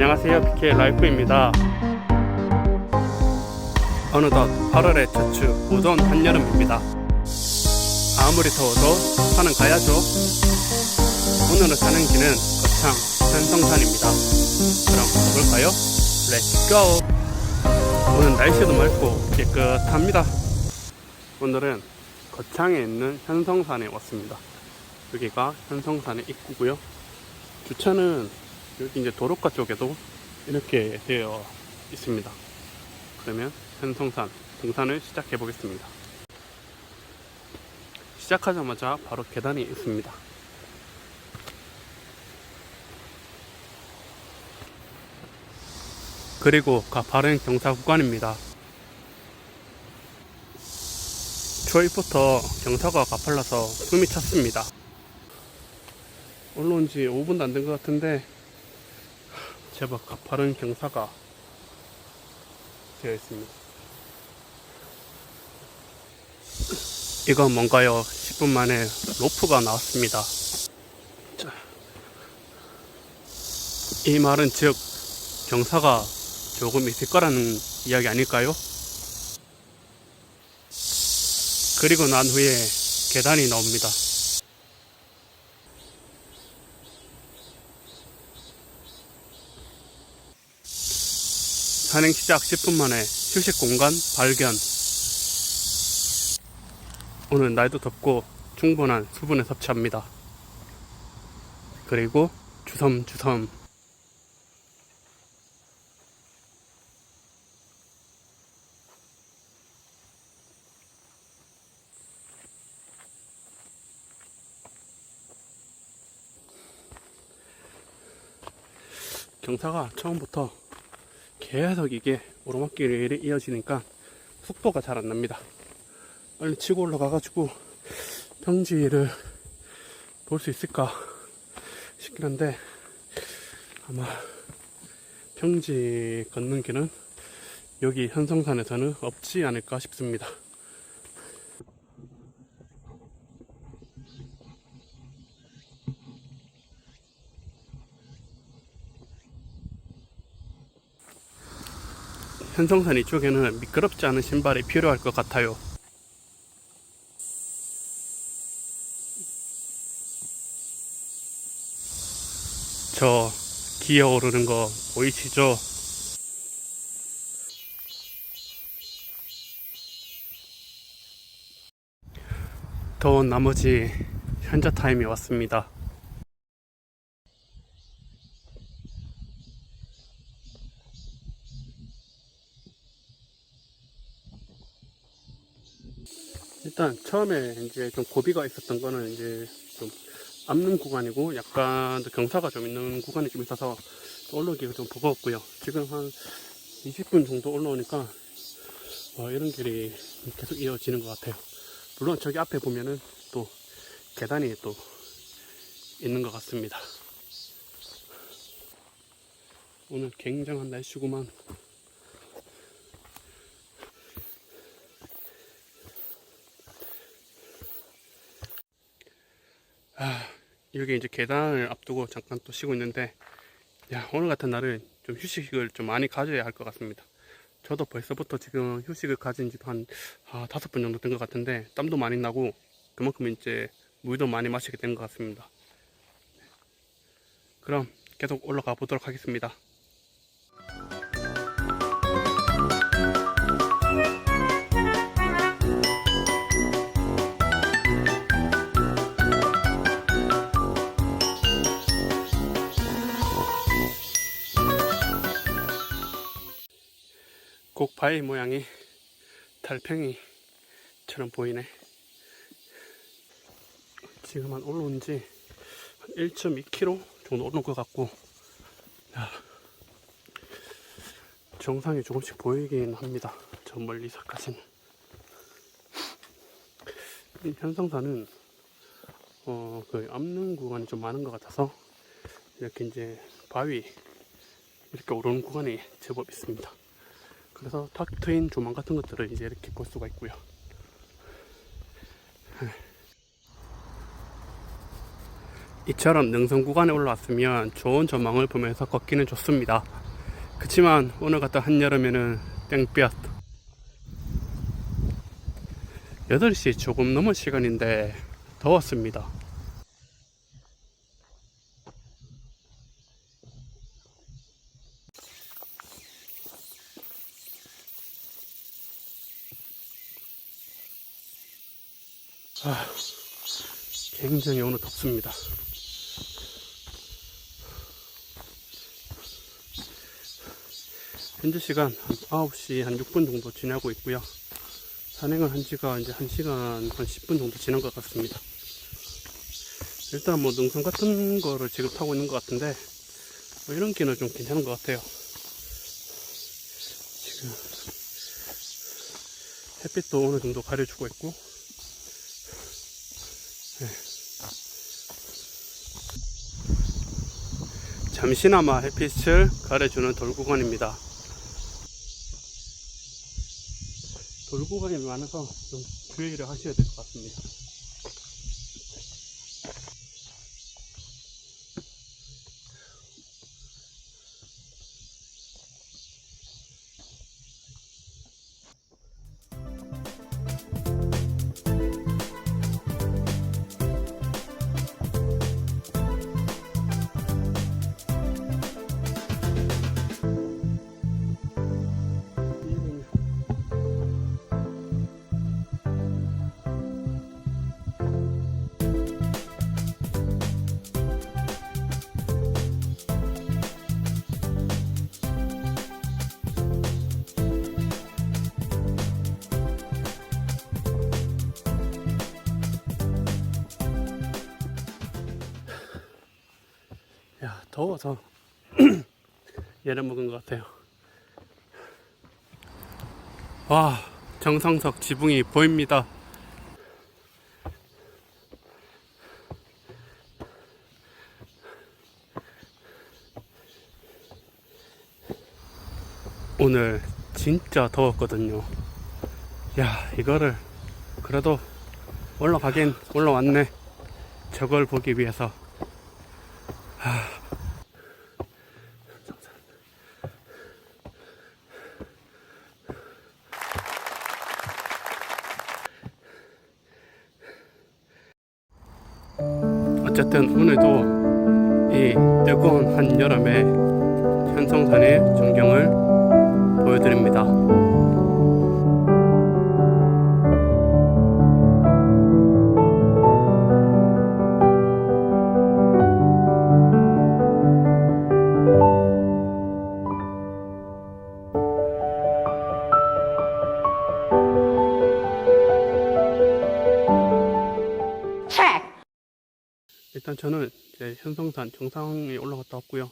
안녕하세요. BK 라이프입니다. 어느덧 8월의 첫 주 무더운 한여름입니다. 아무리 더워도 산은 가야죠. 오늘은 사는 길은 거창 산성산입니다. 그럼 가볼까요? 렛츠고 오늘 날씨도 맑고 깨끗합니다. 오늘은 거창에 있는 현성산에 왔습니다. 여기가 현성산의 입구고요. 주차는 여기 이제 도로가 쪽에도 이렇게 되어 있습니다. 그러면 현성산 등산을 시작해 보겠습니다. 시작하자마자 바로 계단이 있습니다. 그리고 가파른 경사 구간입니다. 초입부터 경사가 가팔라서 숨이 찼습니다. 올라온 지 5분도 안 된 것 같은데 제법 가파른 경사가 되어 있습니다. 이건 뭔가요? 10분 만에 로프가 나왔습니다. 자, 이 말은 즉 경사가 조금 있을 거라는 이야기 아닐까요? 그리고 난 후에 계단이 나옵니다. 산행 시작 10분 만에 휴식 공간 발견. 오늘 날도 덥고 충분한 수분을 섭취합니다. 그리고 주섬주섬. 경사가 처음부터 계속 이게 오르막길이 이어지니까 속도가 잘 안 납니다. 빨리 치고 올라가가지고 평지를 볼 수 있을까 싶긴 한데 아마 평지 걷는 길은 여기 현성산에서는 없지 않을까 싶습니다. 현성산 이쪽에는 미끄럽지 않은 신발이 필요할 것 같아요. 저 기어오르는 거 보이시죠? 더운 나머지 현자 타임이 왔습니다. 일단 처음에 이제 좀 고비가 있었던 거는 이제 좀 앞는 구간이고 약간 더 경사가 좀 있는 구간이 좀 있어서 올라오기가 좀 버거웠고요. 지금 한 20분 정도 올라오니까 와, 이런 길이 계속 이어지는 것 같아요. 물론 저기 앞에 보면은 또 계단이 또 있는 것 같습니다. 오늘 굉장한 날씨구만. 아, 여기 이제 계단을 앞두고 잠깐 또 쉬고 있는데, 야, 오늘 같은 날은 좀 휴식을 좀 많이 가져야 할 것 같습니다. 저도 벌써부터 지금 휴식을 가진 지도 한 아, 다섯 번 정도 된 것 같은데, 땀도 많이 나고, 그만큼 이제 물도 많이 마시게 된 것 같습니다. 그럼 계속 올라가 보도록 하겠습니다. 꼭 바위 모양이 달팽이처럼 보이네. 지금 한 올라온 지 1.2km 정도 오른 것 같고, 야, 정상이 조금씩 보이긴 합니다. 저 멀리서까지는. 이 현성산은, 어, 그 앞는 구간이 좀 많은 것 같아서, 이렇게 이제 바위, 이렇게 오르는 구간이 제법 있습니다. 그래서 탁 트인 조망 같은 것들을 이제 이렇게 볼 수가 있고요. 이처럼 능선 구간에 올라왔으면 좋은 전망을 보면서 걷기는 좋습니다. 그치만 오늘 같은 한여름에는 땡볕 8시 조금 넘은 시간인데 더웠습니다. 아, 굉장히 오늘 덥습니다. 현재 시간 한 9시 한 6분 정도 지나고 있고요. 산행을 한 지가 이제 1시간 한 10분 정도 지난 것 같습니다. 일단 뭐 능선 같은 거를 지금 타고 있는 것 같은데 뭐 이런 길은 좀 괜찮은 것 같아요. 지금 햇빛도 어느 정도 가려주고 있고 네. 잠시나마 햇빛을 가려주는 돌구간입니다. 돌구간이 많아서 좀 주의를 하셔야 될 것 같습니다. 더워서 얘를 먹은 것 같아요. 와, 정상석 지붕이 보입니다. 오늘 진짜 더웠거든요. 야, 이거를 그래도 올라가긴 올라왔네. 저걸 보기 위해서. 한여름에 현성산의 전경을 보여드립니다. 일단 저는 이제 현성산 정상에 올라갔다 왔고요.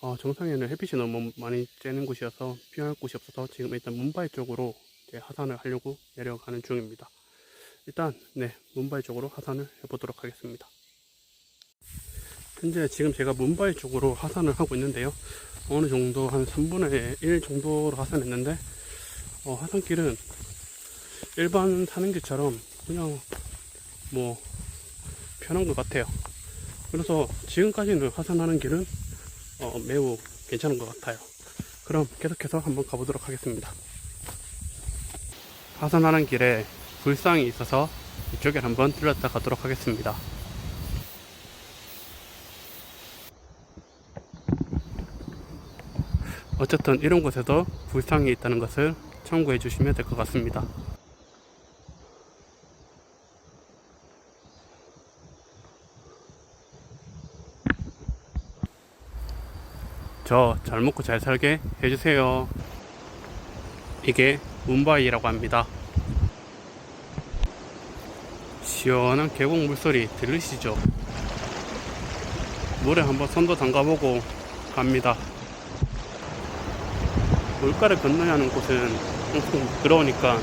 어, 정상에는 햇빛이 너무 많이 쬐는 곳이어서 피할 곳이 없어서 지금 일단 문바이 쪽으로 이제 하산을 하려고 내려가는 중입니다. 일단 네 문바이 쪽으로 하산을 해보도록 하겠습니다. 현재 지금 제가 문바이 쪽으로 하산을 하고 있는데요. 어느 정도 한 3분의 1 정도로 하산했는데 어, 하산길은 일반 타는 길처럼 그냥 뭐 편한 것 같아요. 그래서 지금까지는 하산하는 길은 어, 매우 괜찮은 것 같아요. 그럼 계속해서 한번 가보도록 하겠습니다. 하산하는 길에 불상이 있어서 이쪽에 한번 들렀다 가도록 하겠습니다. 어쨌든 이런 곳에도 불상이 있다는 것을 참고해 주시면 될 것 같습니다. 저 잘 먹고 잘 살게 해주세요. 이게 문바이라고 합니다. 시원한 계곡 물소리 들리시죠? 물에 한번 손도 담가보고 갑니다. 물가를 건너야 하는 곳은 엄청 미끄러우니까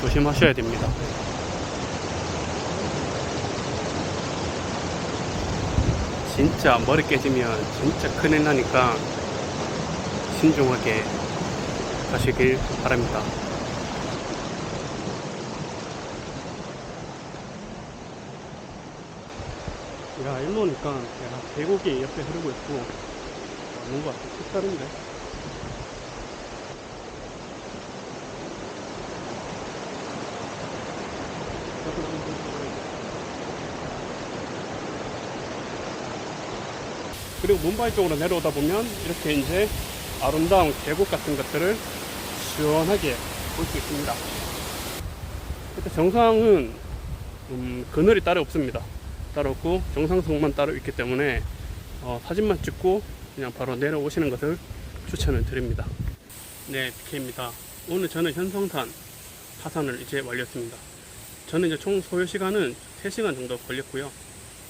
조심하셔야 됩니다. 진짜 머리 깨지면 진짜 큰일 나니까 신중하게 가시길 바랍니다. 야, 일로 오니까 야, 계곡이 옆에 흐르고 있고 아, 뭔가 색다른데? 그리고 문바이 쪽으로 내려오다 보면 이렇게 이제 아름다운 계곡 같은 것들을 시원하게 볼 수 있습니다. 일단 정상은 음, 그늘이 따로 없습니다. 따로 없고 정상석만 따로 있기 때문에 어, 사진만 찍고 그냥 바로 내려오시는 것을 추천을 드립니다. 네, BK입니다. 오늘 저는 현성산 하산을 이제 완료했습니다. 저는 이제 총 소요 시간은 3시간 정도 걸렸고요.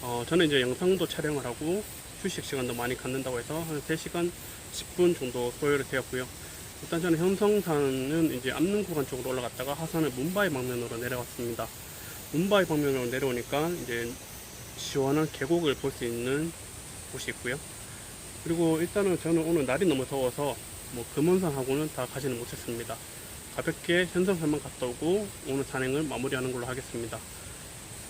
어, 저는 이제 영상도 촬영을 하고 휴식 시간도 많이 갖는다고 해서 한 3시간 10분 정도 소요를 되었고요. 일단 저는 현성산은 이제 암릉 구간 쪽으로 올라갔다가 하산을 문바이 방면으로 내려왔습니다. 문바이 방면으로 내려오니까 이제 시원한 계곡을 볼 수 있는 곳이 있고요. 그리고 일단은 저는 오늘 날이 너무 더워서 뭐 금원산하고는 다 가지는 못했습니다. 가볍게 현성산만 갔다 오고 오늘 산행을 마무리하는 걸로 하겠습니다.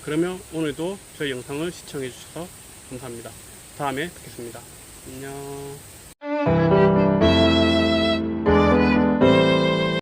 그러면 오늘도 저희 영상을 시청해 주셔서 감사합니다. 다음에 뵙겠습니다. 안녕.